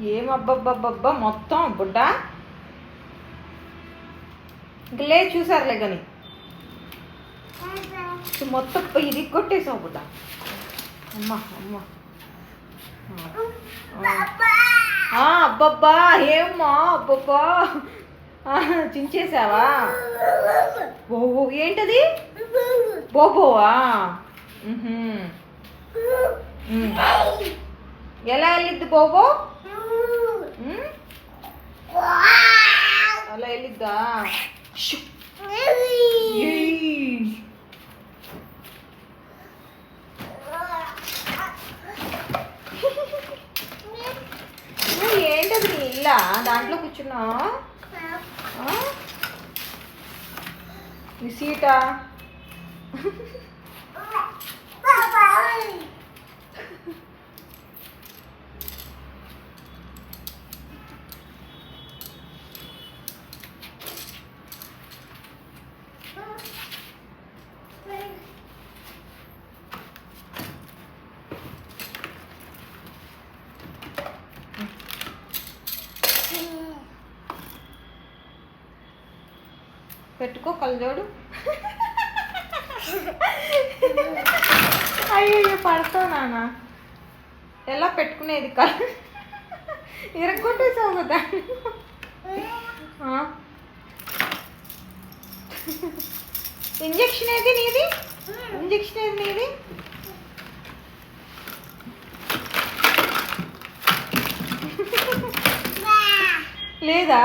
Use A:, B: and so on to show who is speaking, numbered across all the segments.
A: ఏం అబ్బబ్బబ్బబ్బా మొత్తం బుడ్డ? ఇంకలే చూసారులే కానీ మొత్తం ఇది కొట్టేసావు బుడ్డ. అమ్మ అమ్మ. అబ్బబ్బా ఏమ్మా అబ్బబ్బా. చించేసావా? బోబో ఏంటది? బోబోవా? ఎలా వెళ్ళిద్ది బోబో? అలా వెళ్ళిద్దా? ఏంటది నీ ఇల్లా? దాంట్లో కూర్చున్నా నీ సీటా? పెట్టుకో కళ్ళజోడు. అయ్యో పడతావు నాన్న. ఎలా పెట్టుకునేది కళ్ళ ఇరగొట్టేసావు కదా? ఇంజెక్షన్ ఏది నీది? ఇంజెక్షన్ ఏది నీది? లేదా?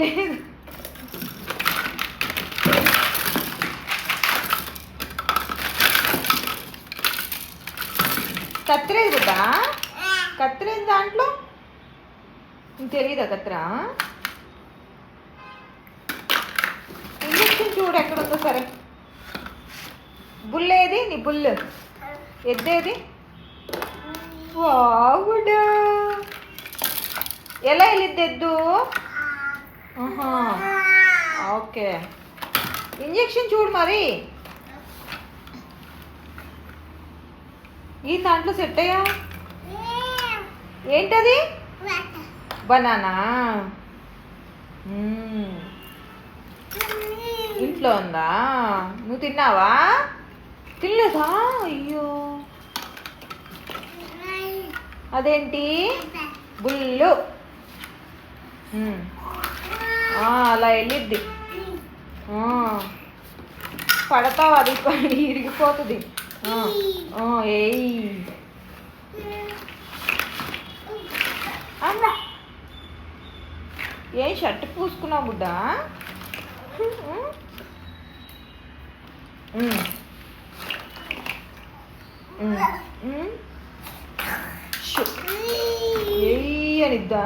A: లేదు? కత్తిరేది కదా కత్తిరేది దాంట్లో? నీకు తెలియదా కత్తిర? ఇంజక్షన్ చూడు ఎక్కడుందో సరే. బుల్లేది నీ బుల్లు ఎద్దేది? వాగుడా ఎలా వెళ్ళిద్ది ఎద్దు? ఓకే. ఇంజెక్షన్ చూడు మరి. ఈ దాంట్లో సెట్ అయ్యా? ఏంటది? బనానా. ఇంట్లో ఉందా? నువ్వు తిన్నావా? తినలేదా? అయ్యో. అదేంటి? బుల్లు. అలా వెళ్ళిద్ది. పడతావు అది ఇరిగిపోతుంది. ఏయ్ అమ్మ ఏం షర్ట్ పూసుకున్నావు బుడ్డ ఉమ్. ఏయ్ అనిద్దా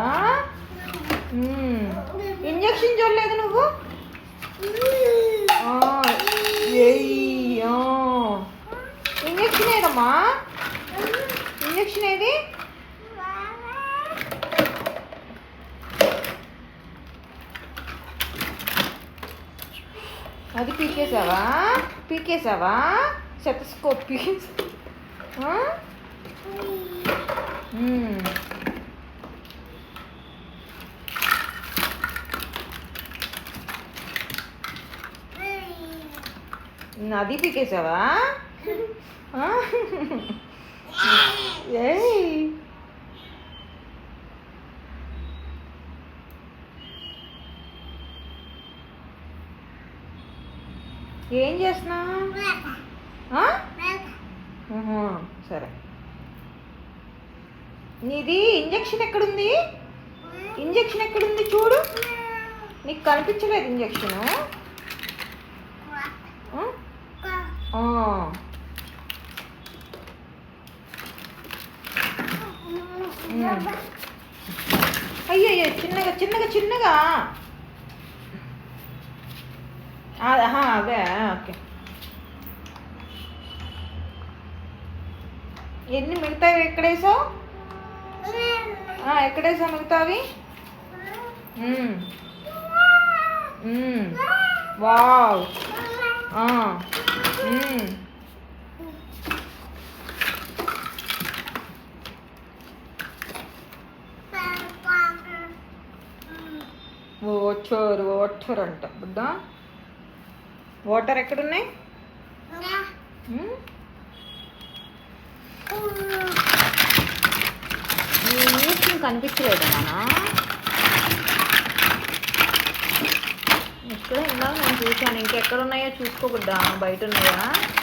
A: ఇంజక్షన్ చూడలేదు నువ్వు ఆ, ఏయ్ ఆ. ఇంజెక్షన్ ఏదమ్మా ఇంజెక్షన్ ఏది అది పీకేసావా? పీకేసావా? సెటస్కోప్ పీకేసా? ఆ? అది పీకేసావా? ఆ? ఏం చేస్తున్నా? సరే. నీది ఇంజెక్షన్ ఎక్కడుంది? ఇంజెక్షన్ ఎక్కడుంది చూడు. నీకు కనిపించలేదు ఇంజెక్షన్. అయ్యో అయ్యో చిన్నగా చిన్నగా. చిన్నగా అదే అవే ఓకే. ఎన్ని మిగతావి ఎక్కడేసావు? ఆ, ఎక్కడేసావు మిగతావి? వావ్. వాటర్ వాటర్ అంట. బుడ్డ వాటర్ ఎక్కడున్నాయి? నీ కనిపించలేదు నానా? ఇక్కడ ఇందాక నేను చూశాను. ఇంకెక్కడ ఉన్నాయో చూసుకోబుడ్డా బయట ఉన్నాయా?